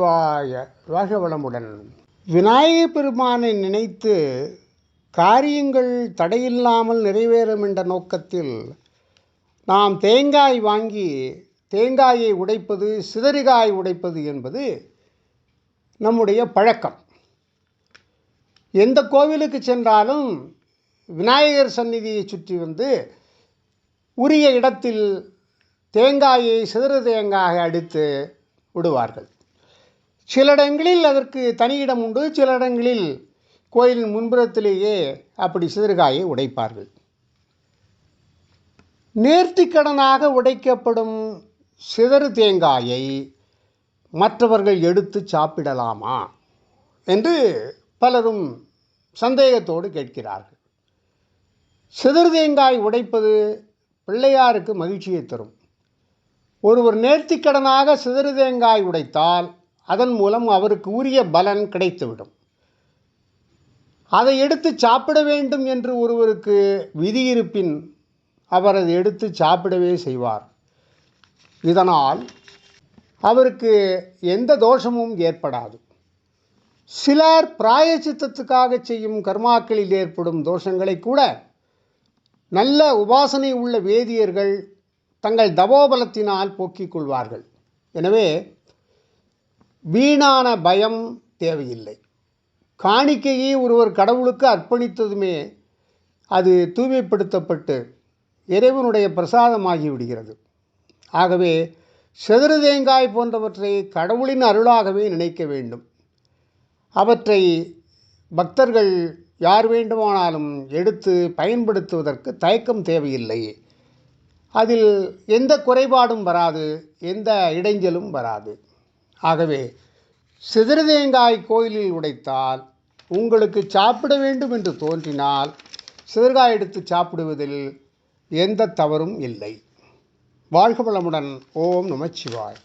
சிவாய வாழ்க வளமுடன் விநாயகப் பெருமானை நினைத்து காரியங்கள் தடையில்லாமல் நிறைவேறும் என்ற நோக்கத்தில் நாம் தேங்காய் வாங்கி தேங்காயை உடைப்பது சிதறிகாய் உடைப்பது என்பது நம்முடைய பழக்கம். எந்த கோவிலுக்கு சென்றாலும் விநாயகர் சந்நிதியை சுற்றி வந்து உரிய இடத்தில் தேங்காயை சிதறு தேங்காயை அடித்து விடுவார்கள். சில இடங்களில் அதற்கு தனி இடம் உண்டு. சில இடங்களில் கோயிலின் முன்புறத்திலேயே அப்படி சிதறுகாயை உடைப்பார்கள். நேர்த்திக்கடனாக உடைக்கப்படும் சிதறு தேங்காயை மற்றவர்கள் எடுத்து சாப்பிடலாமா என்று பலரும் சந்தேகத்தோடு கேட்கிறார்கள். சிதறு தேங்காய் உடைப்பது பிள்ளையாருக்கு மகிழ்ச்சியை தரும். ஒருவர் நேர்த்திக்கடனாக சிதறு தேங்காய் உடைத்தால் அதன் மூலம் அவருக்கு உரிய பலன் கிடைத்துவிடும். அதை எடுத்து சாப்பிட வேண்டும் என்று ஒருவருக்கு விதி இருப்பின் அவர் அதை எடுத்து சாப்பிடவே செய்வார். இதனால் அவருக்கு எந்த தோஷமும் ஏற்படாது. சிலர் பிராயச்சித்தத்துக்காக செய்யும் கர்மாக்களில் ஏற்படும் தோஷங்களை கூட நல்ல உபாசனை உள்ள வேதியர்கள் தங்கள் தபோபலத்தினால் போக்கிக் கொள்வார்கள். எனவே வீணான பயம் தேவையில்லை. காணிக்கையை ஒருவர் கடவுளுக்கு அர்ப்பணித்ததுமே அது தூய்மைப்படுத்தப்பட்டு இறைவனுடைய பிரசாதமாகி விடுகிறது. ஆகவே செதறு தேங்காய் போன்றவற்றை கடவுளின் அருளாகவே நினைக்க வேண்டும். அவற்றை பக்தர்கள் யார் வேண்டுமானாலும் எடுத்து பயன்படுத்துவதற்கு தயக்கம் தேவையில்லை. அதில் எந்த குறைபாடும் வராது எந்த இடைஞ்சலும் வராது. ஆகவே சிதறுதேங்காய் கோயிலில் உடைத்தால் உங்களுக்கு சாப்பிட வேண்டும் என்று தோன்றினால் சிதறுகாய் எடுத்து சாப்பிடுவதில் எந்த தவறும் இல்லை. வாழ்க வளமுடன். ஓம் நமச்சிவாய்.